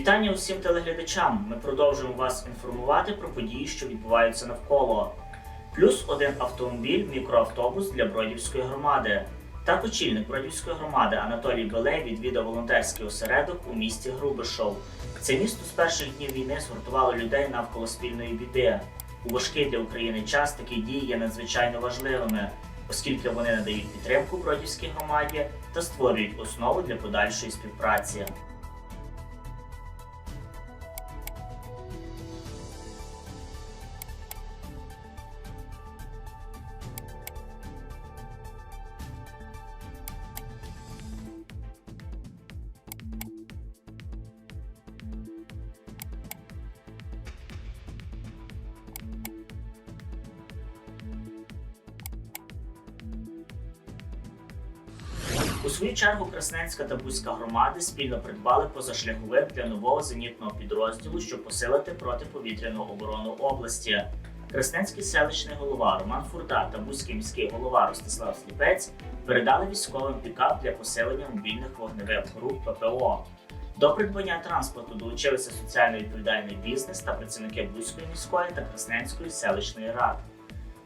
Вітання усім телеглядачам. Ми продовжуємо вас інформувати про події, що відбуваються навколо. Плюс один автомобіль, мікроавтобус для Бродівської громади. Так очільник Бродівської громади Анатолій Белей відвідав волонтерський осередок у місті Грубишов. Це місто з перших днів війни згуртувало людей навколо спільної біди. У важкий для України час такі дії є надзвичайно важливими, оскільки вони надають підтримку Бродівській громаді та створюють основу для подальшої співпраці. Свою чергу Красненська та Бузька громади спільно придбали позашляховик для нового зенітного підрозділу, щоб посилити протиповітряну оборону області. Красненський селищний голова Роман Фурда та Бузький міський голова Ростислав Сліпець передали військовим пікап для посилення мобільних вогневих груп ППО. До придбання транспорту долучилися соціально відповідальний бізнес та працівники Бузької міської та Красненської селищної ради.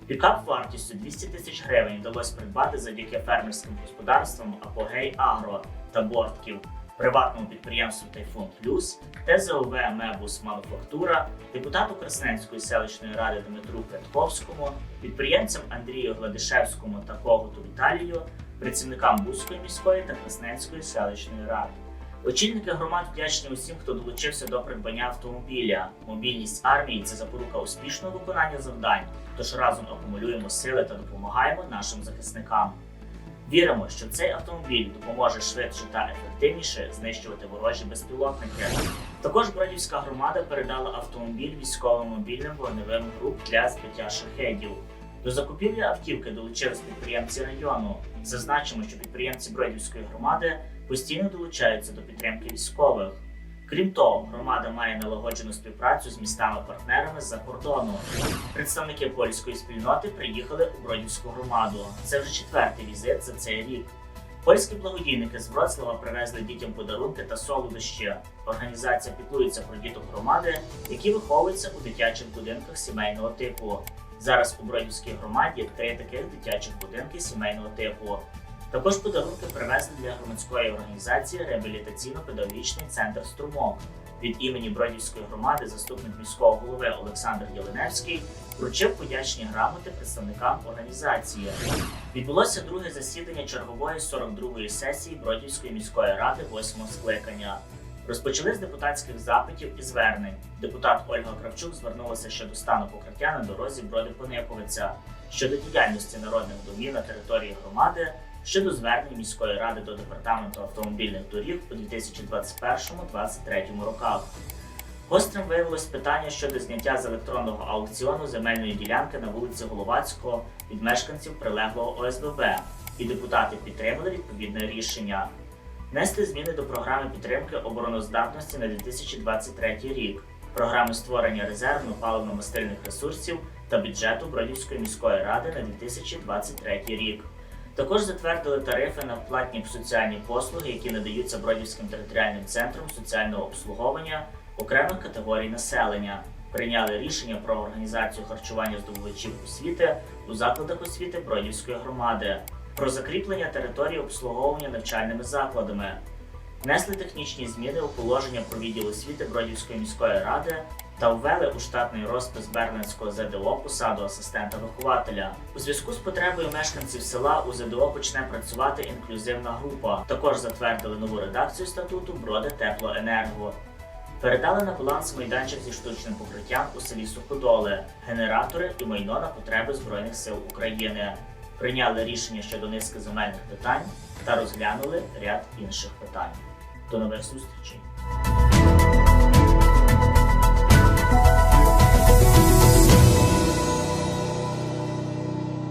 Пікап вартістю 200 тисяч гривень вдалося придбати завдяки фермерським господарствам Апогей Агро та Бортків, приватному підприємству Тайфун Плюс, ТЗОВ Мебус Мануфактура, депутату Красненської селищної ради Дмитру Петковському, підприємцям Андрію Гладишевському та Когуту Віталію, працівникам Бузької міської та Красненської селищної ради. Очільники громад вдячні усім, хто долучився до придбання автомобіля. Мобільність армії це запорука успішного виконання завдань. Тож разом акумулюємо сили та допомагаємо нашим захисникам. Віримо, що цей автомобіль допоможе швидше та ефективніше знищувати ворожі безпілотники. Також Бродівська громада передала автомобіль військовим мобільним вогневим груп для збиття шахедів. До закупівлі автівки долучились підприємці району. Зазначимо, що підприємці Бродівської громади постійно долучаються до підтримки військових. Крім того, громада має налагоджену співпрацю з містами-партнерами з-за кордону. Представники польської спільноти приїхали у Бродівську громаду. Це вже четвертий візит за цей рік. Польські благодійники з Вроцлава привезли дітям подарунки та солодощі. Організація піклується про діток громади, які виховуються у дитячих будинках сімейного типу. Зараз у Бродівській громаді три таких дитячих будинки сімейного типу. Також подарунки привезли для громадської організації Реабілітаційно-педагогічний центр Струмок. Від імені Бродівської громади заступник міського голови Олександр Єленевський вручив подячні грамоти представникам організації. Відбулося друге засідання чергової 42-ї сесії Бродівської міської ради 8-го скликання. Розпочали з депутатських запитів і звернень. Депутат Ольга Кравчук звернулася щодо стану покриття на дорозі броди пониковиця щодо діяльності народних домів на території громади, щодо звернень міської ради до департаменту автомобільних доріг у 2021-2023 роках. Гострим виявилось питання щодо зняття з електронного аукціону земельної ділянки на вулиці Головацького від мешканців прилеглого ОСББ, і депутати підтримали відповідне рішення. Внести зміни до програми підтримки обороноздатності на 2023 рік, програми створення резервно паливно-мастильних ресурсів та бюджету Бродівської міської ради на 2023 рік. Також затвердили тарифи на платні соціальні послуги, які надаються Бродівським територіальним центром соціального обслуговування окремих категорій населення. Прийняли рішення про організацію харчування здобувачів освіти у закладах освіти Бродівської громади, про закріплення території обслуговування навчальними закладами, внесли технічні зміни у положення про відділ освіти Бродівської міської ради та ввели у штатний розпис Берненського ЗДО посаду асистента-вихователя. У зв'язку з потребою мешканців села у ЗДО почне працювати інклюзивна група. Також затвердили нову редакцію статуту Броди Теплоенерго. Передали на баланс майданчик зі штучним покриттям у селі Суходоли, генератори і майно на потреби Збройних сил України. Прийняли рішення щодо низки земельних питань та розглянули ряд інших питань. До нових зустрічей!